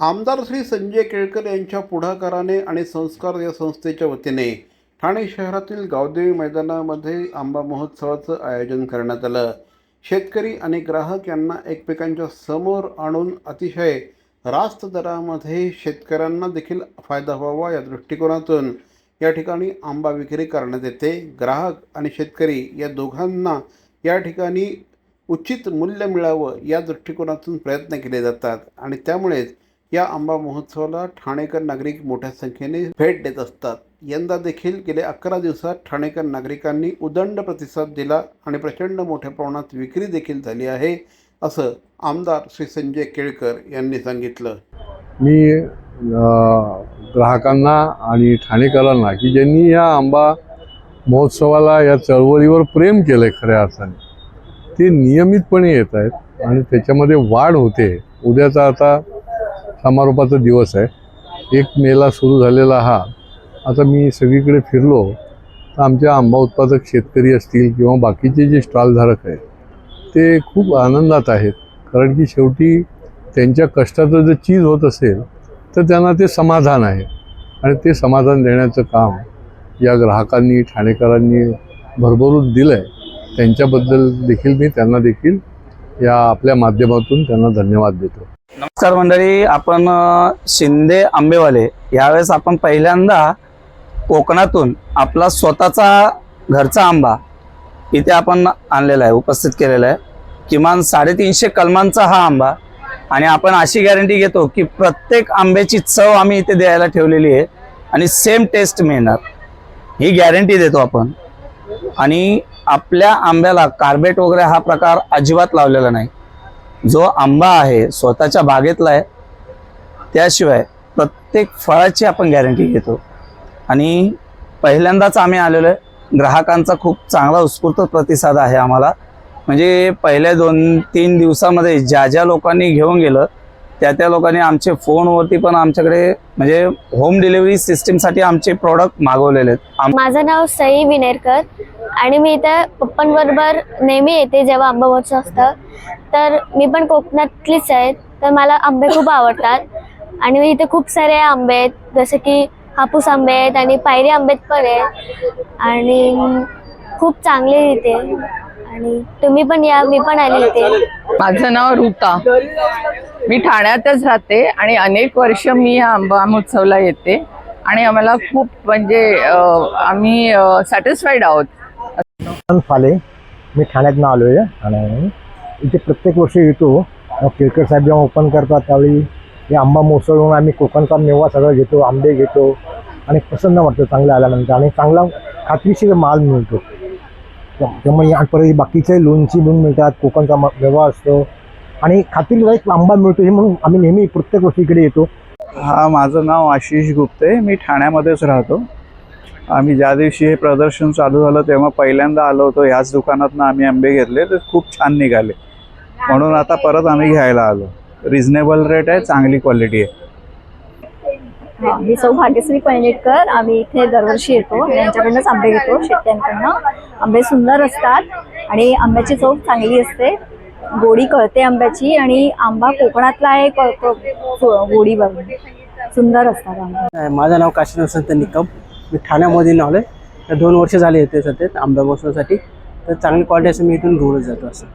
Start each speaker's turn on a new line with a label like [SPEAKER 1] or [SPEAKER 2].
[SPEAKER 1] आमदार श्री संजय केळकर यांच्या पुढाकाराने आणि संस्कार या संस्थेच्या वतीने ठाणे शहरातील गावदेवी मैदानामध्ये आंबा महोत्सवाचं आयोजन करण्यात आलं. शेतकरी आणि ग्राहक यांना एकमेकांच्या समोर आणून अतिशय रास्त दरामध्ये शेतकऱ्यांना देखील फायदा व्हावा या दृष्टिकोनातून या ठिकाणी आंबा विक्री करण्यात येते. ग्राहक आणि शेतकरी या दोघांना या ठिकाणी उचित मूल्य मिळावं या दृष्टिकोनातून प्रयत्न केले जातात आणि त्यामुळेच या आंबा महोत्सवाला ठाणेकर नागरिक मोठ्या संख्येने भेट देत असतात. यंदा देखील गेल्या अकरा दिवसात ठाणेकर नागरिकांनी उदंड प्रतिसाद दिला आणि प्रचंड मोठ्या प्रमाणात विक्री देखील झाली आहे असं आमदार श्री संजय केळकर यांनी सांगितलं.
[SPEAKER 2] मी ग्राहकांना आणि ठाणेकरांना की ज्यांनी या आंबा महोत्सवाला या चळवळीवर प्रेम केलं आहे खऱ्या अर्थाने ते नियमितपणे येत आहेत आणि त्याच्यामध्ये वाढ होते. उद्याचा आता समारोपाचा दिवस आहे. एक मेला सुरू झालेला हा. आता मी सगळीकडे फिरलो तर आमच्या आंबा उत्पादक शेतकरी असतील किंवा बाकीचे जे स्टॉलधारक आहेत ते खूप आनंदात आहेत. कारण की शेवटी त्यांच्या कष्टाचं जर चीज होत असेल तर त्यांना ते समाधान आहे. आणि ते समाधान देण्याचं काम या ग्राहकांनी ठाणेकरांनी भरभरून दिलं आहे त्यांच्याबद्दल देखील मी त्यांना देखील या आपल्या माध्यमातून त्यांना धन्यवाद देतो.
[SPEAKER 3] नमस्कार मंडळी आपण शिंदे आंबेवाले. यावेळेस आपण पहिल्यांदा कोकणातून आपला स्वतःचा घरचा आंबा इथे आपण आणलेला आहे उपस्थित केलेला आहे. किमान साडेतीनशे कलमांचा हा आंबा. आणि आपण अशी गॅरंटी घेतो की प्रत्येक आंब्याची चव आम्ही इथे द्यायला ठेवलेली आहे आणि सेम टेस्ट मिळणार. ही गॅरंटी देतो आपण. आणि आपल्या आंब्याला कार्बेट वगैरे हा प्रकार अजिबात लावलेला नाही. जो आंबा आहे स्वतःच्या बागेतला आहे त्याशिवाय प्रत्येक फळाची आपण गॅरंटी घेतो. आणि पहिल्यांदाच आम्ही आलेलो आहे. ग्राहकांचा खूप चांगला उत्स्फूर्त प्रतिसाद आहे आम्हाला. म्हणजे पहिल्या दोन तीन दिवसामध्ये ज्या ज्या लोकांनी घेऊन गेलं त्या त्या लोकांनी आमचे फोनवरती पण आमच्याकडे म्हणजे होम डिलिव्हरी सिस्टीमसाठी आमचे प्रॉडक्ट मागवलेले आहेत.
[SPEAKER 4] माझं नाव सई विनेरकर आणि मी इथं पप्पांबरोबर नेहमी येते जेव्हा आंबा महोत्सव असतं. तर मी पण कोकणातलीच आहे. तर मला आंबे खूप आवडतात. आणि इथे खूप सारे आंबे आहेत. जसे की हापूस आंबे आहेत आणि पायरी आंबेत पण आहे. आणि खूप चांगले इथे. आणि तुम्ही पण या मी पण आले इथे.
[SPEAKER 5] माझं नाव रुता. मी ठाण्यातच राहते आणि अनेक वर्ष मी या आंबा महोत्सवला येते. आणि आम्हाला खूप म्हणजे अं, आम्ही सॅटिस्फाईड आहोत.
[SPEAKER 6] पण फाले मी ठाण्यातनं आलो आहे ठाण्यावरून इथे प्रत्येक वर्षी येतो. अं, केळकर साहेब जेव्हा ओपन करतात त्यावेळी हे आंबा मोसळून आम्ही कोकणचा मेवा सगळं घेतो आंबे घेतो. आणि प्रसन्न वाटतं चांगलं आल्यानंतर. आणि चांगला खात्रीशीर माल मिळतो. त्यामुळे आणि परत बाकीचे लोणची लोन मिळतात कोकणचा व्यवहार असतो. आणि खात्रीलायक आंबा मिळतो हे म्हणून आम्ही नेहमी प्रत्येक गोष्टीकडे येतो.
[SPEAKER 7] हा माझं नाव आशिष गुप्ते मी ठाण्यामध्येच राहतो. आम्ही ज्या दिवशी हे प्रदर्शन चालू झालं तेव्हा पहिल्यांदा आलो होतो ह्याच दुकानातनं आम्ही आंबे घेतले ते खूप छान निघाले. म्हणून आता परत आम्ही घ्यायला आलो. रिझनेबल रेट आहे चांगली क्वालिटी आहे.
[SPEAKER 8] मी सौ भाग्यश्री पैनेटकर आम्ही इथे दरवर्षी येतो. यांच्याकडनंच आंबे घेतो शेतकऱ्यांकडनं. आंबे सुंदर असतात आणि आंब्याची चव चांगली असते. गोडी कळते आंब्याची आणि आंबा कोकणातला आहे कळतो बघून सुंदर असतात आंबे.
[SPEAKER 9] माझं नाव काशीनाथ संत निकम. मी ठाण्यामध्ये आलो आहे दोन वर्ष झाले येते सध्या आंबा महोत्सवासाठी. तर चांगली क्वालिटी असं मी इथून घेऊनच जातो असं.